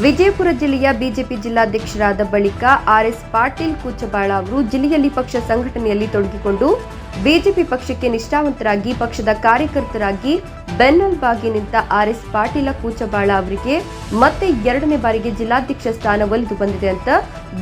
ವಿಜಯಪುರ ಜಿಲ್ಲೆಯ ಬಿಜೆಪಿ ಜಿಲ್ಲಾಧ್ಯಕ್ಷರಾದ ಬಳಿಕ ಆರ್ಎಸ್ ಪಾಟೀಲ್ ಕೂಚಬಾಳ ಅವರು ಜಿಲ್ಲೆಯಲ್ಲಿ ಪಕ್ಷ ಸಂಘಟನೆಯಲ್ಲಿ ತೊಡಗಿಕೊಂಡು ಬಿಜೆಪಿ ಪಕ್ಷಕ್ಕೆ ನಿಷ್ಠಾವಂತರಾಗಿ ಪಕ್ಷದ ಕಾರ್ಯಕರ್ತರಾಗಿ ಬೆನ್ನಲ್ಬಾಗಿ ನಿಂತ ಆರ್ಎಸ್ ಪಾಟೀಲ ಕೂಚಬಾಳ ಅವರಿಗೆ ಮತ್ತೆ ಎರಡನೇ ಬಾರಿಗೆ ಜಿಲ್ಲಾಧ್ಯಕ್ಷ ಸ್ಥಾನ ಒಲಿದು ಬಂದಿದೆ ಅಂತ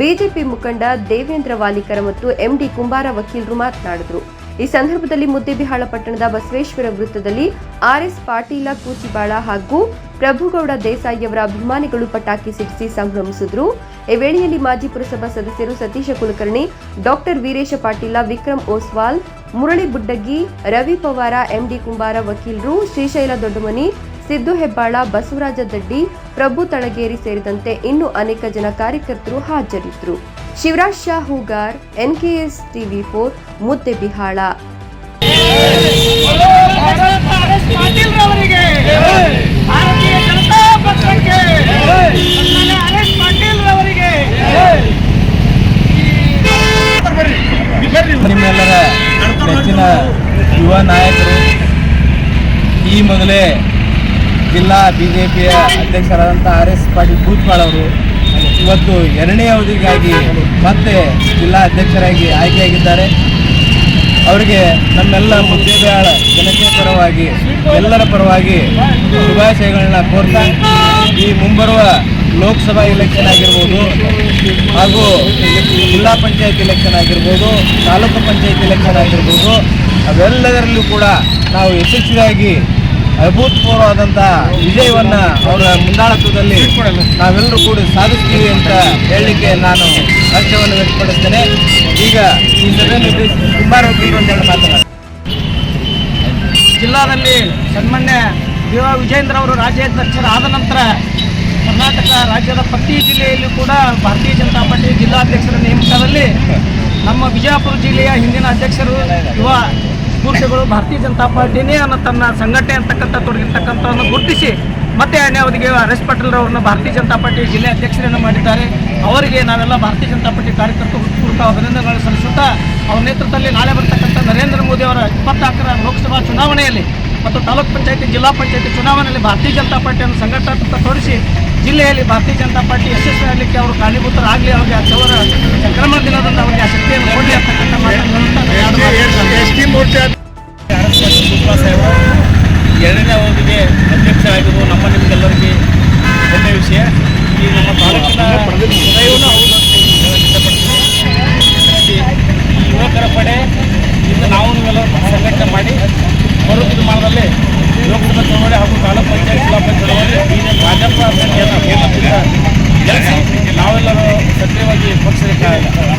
ಬಿಜೆಪಿ ಮುಖಂಡ ದೇವೇಂದ್ರ ವಾಲಿಕರ ಮತ್ತು ಎಂಡಿ ಕುಂಬಾರ ವಕೀಲರು ಮಾತನಾಡಿದರು. ಈ ಸಂದರ್ಭದಲ್ಲಿ ಮುದ್ದೇಬಿಹಾಳ ಪಟ್ಟಣದ ಬಸವೇಶ್ವರ ವೃತ್ತದಲ್ಲಿ ಆರ್ಎಸ್ ಪಾಟೀಲ ಕೂಚಿಬಾಳ ಹಾಗೂ ಪ್ರಭುಗೌಡ ದೇಸಾಯಿಯವರ ಅಭಿಮಾನಿಗಳು ಪಟಾಕಿ ಸಿಡಿಸಿ ಸಂಭ್ರಮಿಸಿದ್ರು. ಈ ವೇಳೆಯಲ್ಲಿ ಮಾಜಿ ಪುರಸಭಾ ಸದಸ್ಯರು ಸತೀಶ ಕುಲಕರ್ಣಿ, ಡಾಕ್ಟರ್ ವೀರೇಶ ಪಾಟೀಲ, ವಿಕ್ರಮ್ ಓಸ್ವಾಲ್, ಮುರಳಿ ಬುಡ್ಡಗಿ, ರವಿ ಪವಾರ, ಎಂಡಿ ಕುಂಬಾರ ವಕೀಲರು, ಶ್ರೀಶೈಲ ದೊಡ್ಡಮನಿ, ಸಿದ್ದು ಹೆಬ್ಬಾಳ, ಬಸವರಾಜ ದಡ್ಡಿ, ಪ್ರಭು ತಳಗೇರಿ ಸೇರಿದಂತೆ ಇನ್ನೂ ಅನೇಕ ಜನ ಕಾರ್ಯಕರ್ತರು ಹಾಜರಿದ್ದರು. Shivraj Shah Hoogar, NKS TV four Muddebihal Patil ರವರಿಗೆ ಭಾರತೀಯ ಜನತಾ ಪಕ್ಷಕ್ಕೆ ಸನ್ಮಾನ್ಯ ಆರ್ ಎಸ್ ಪಾಟೀಲ್ ರವರಿಗೆ ನಿಮ್ಮೆಲ್ಲರ ನೆಚ್ಚಿನ ಯುವ ನಾಯಕರು, ಈ ಮೊದಲೇ ಜಿಲ್ಲಾ ಬಿಜೆಪಿಯ ಅಧ್ಯಕ್ಷರಾದಂಥ ಆರ್ ಎಸ್ ಪಾಟೀಲ್ ಭೂತ್ಪಾಳ್ ಅವರು ಇವತ್ತು ಎರಡನೇ ಅವಧಿಗಾಗಿ ಮತ್ತೆ ಜಿಲ್ಲಾ ಅಧ್ಯಕ್ಷರಾಗಿ ಆಯ್ಕೆಯಾಗಿದ್ದಾರೆ. ಅವರಿಗೆ ನಮ್ಮೆಲ್ಲ ಮುದ್ದೇಬೇಳ ಜನತೆಯ ಪರವಾಗಿ, ಎಲ್ಲರ ಪರವಾಗಿ ಶುಭಾಶಯಗಳನ್ನ ಕೋರ್ತಾ ಈ ಮುಂಬರುವ ಲೋಕಸಭಾ ಎಲೆಕ್ಷನ್ ಆಗಿರ್ಬೋದು ಹಾಗೂ ಜಿಲ್ಲಾ ಪಂಚಾಯತ್ ಎಲೆಕ್ಷನ್ ಆಗಿರ್ಬೋದು, ತಾಲೂಕು ಪಂಚಾಯತ್ ಎಲೆಕ್ಷನ್ ಆಗಿರ್ಬೋದು, ಅವೆಲ್ಲದರಲ್ಲೂ ಕೂಡ ನಾವು ಯಶಸ್ವಿಯಾಗಿ ಅಭೂತಪೂರ್ವವಾದಂಥ ವಿಜಯವನ್ನ ಅವರ ಮುಂದಾಳತ್ವದಲ್ಲಿ ನಾವೆಲ್ಲರೂ ಕೂಡ ಸಾಧಿಸ್ತೀವಿ ಅಂತ ಹೇಳಲಿಕ್ಕೆ ನಾನು ಹರ್ಷವನ್ನು ವ್ಯಕ್ತಪಡಿಸ್ತೇನೆ. ಈಗ ಈ ಸಭೆಯನ್ನು ಕುಮಾರ ಅಂತ ಜಿಲ್ಲಾದಲ್ಲಿ ಸನ್ಮಾನ್ಯ ವಿಜಯೇಂದ್ರ ವಿಜೇಂದ್ರ ಅವರು ರಾಜ್ಯಾಧ್ಯಕ್ಷರಾದ ನಂತರ ಕರ್ನಾಟಕ ರಾಜ್ಯದ ಪ್ರತಿ ಜಿಲ್ಲೆಯಲ್ಲೂ ಕೂಡ ಭಾರತೀಯ ಜನತಾ ಪಾರ್ಟಿ ಜಿಲ್ಲಾಧ್ಯಕ್ಷರ ನೇಮಕದಲ್ಲಿ ನಮ್ಮ ವಿಜಯಪುರ ಜಿಲ್ಲೆಯ ಹಿಂದಿನ ಅಧ್ಯಕ್ಷರು, ಯುವ ಪುರುಷಗಳು ಭಾರತೀಯ ಜನತಾ ಪಾರ್ಟಿನೇ ಅನ್ನೋ ತನ್ನ ಸಂಘಟನೆ ಅಂತಕ್ಕಂಥ ತೊಡಗಿರ್ತಕ್ಕಂಥವನ್ನು ಗುರುತಿಸಿ ಮತ್ತೆ ಅವಧಿಗೆ ಎಸ್ ಪಾಟೀಲ್ ಅವರನ್ನು ಭಾರತೀಯ ಜನತಾ ಪಾರ್ಟಿ ಜಿಲ್ಲೆ ಅಧ್ಯಕ್ಷರನ್ನು ಮಾಡಿದ್ದಾರೆ. ಅವರಿಗೆ ನಾವೆಲ್ಲ ಭಾರತೀಯ ಜನತಾ ಪಾರ್ಟಿ ಕಾರ್ಯಕರ್ತರು ಹೃತ್ಪೂರ್ವಕ ಅಭಿನಂದನೆಗಳನ್ನು ಸಲ್ಲಿಸುತ್ತಾ, ಅವರ ನೇತೃತ್ವದಲ್ಲಿ ನಾಳೆ ಬರ್ತಕ್ಕಂಥ ನರೇಂದ್ರ ಮೋದಿ ಅವರ ಇಪ್ಪತ್ನಾಲ್ಕರ ಲೋಕಸಭಾ ಚುನಾವಣೆಯಲ್ಲಿ ಮತ್ತು ತಾಲೂಕ್ ಪಂಚಾಯತಿ ಜಿಲ್ಲಾ ಪಂಚಾಯತಿ ಚುನಾವಣೆಯಲ್ಲಿ ಭಾರತೀಯ ಜನತಾ ಪಾರ್ಟಿಯನ್ನು ಸಂಘಟನಾತ್ಮಕ ತೋರಿಸಿ ಜಿಲ್ಲೆಯಲ್ಲಿ ಭಾರತೀಯ ಜನತಾ ಪಾರ್ಟಿ ಯಶಸ್ವಿ ಆಗಲಿಕ್ಕೆ ಅವರು ಕಾರಣೀಭೂತರಾಗಲಿ ಅವರಿಗೆ ಅವರ ಸಂಕ್ರಮಣ ದಿನದಿಂದ ಅವರಿಗೆ ಆ ಶಕ್ತಿಯನ್ನು ಕೊಡಲಿ ಅಂತಕ್ಕಂಥ ಸಾಹೇಬರು ಎರಡನೇ ಅವಧಿಗೆ ಅಧ್ಯಕ್ಷರಾಗಿರುವ ನಮ್ಮ ನಿಮಗೆಲ್ಲರಿಗೆ ಹೆಮ್ಮೆ ವಿಷಯ. ಈ ನಮ್ಮ ತಾಲೂಕಿನ ಹೃದಯವೂ ಹೌದು. ತಾಲೂಕು ಪಂಚಾಯತ್ ಜಿಲ್ಲಾ ಪಂಚಾಯತ್ ಭಾಜಪ ಅಭ್ಯರ್ಥಿಯನ್ನು ಕೇಂದ್ರದಿಂದ ಗೆಲ್ಲಿಸಿ ನಾವೆಲ್ಲರೂ ಸಕ್ರಿಯವಾಗಿ ಪಕ್ಷದ ಕಾರ್ಯಕ್ರಮ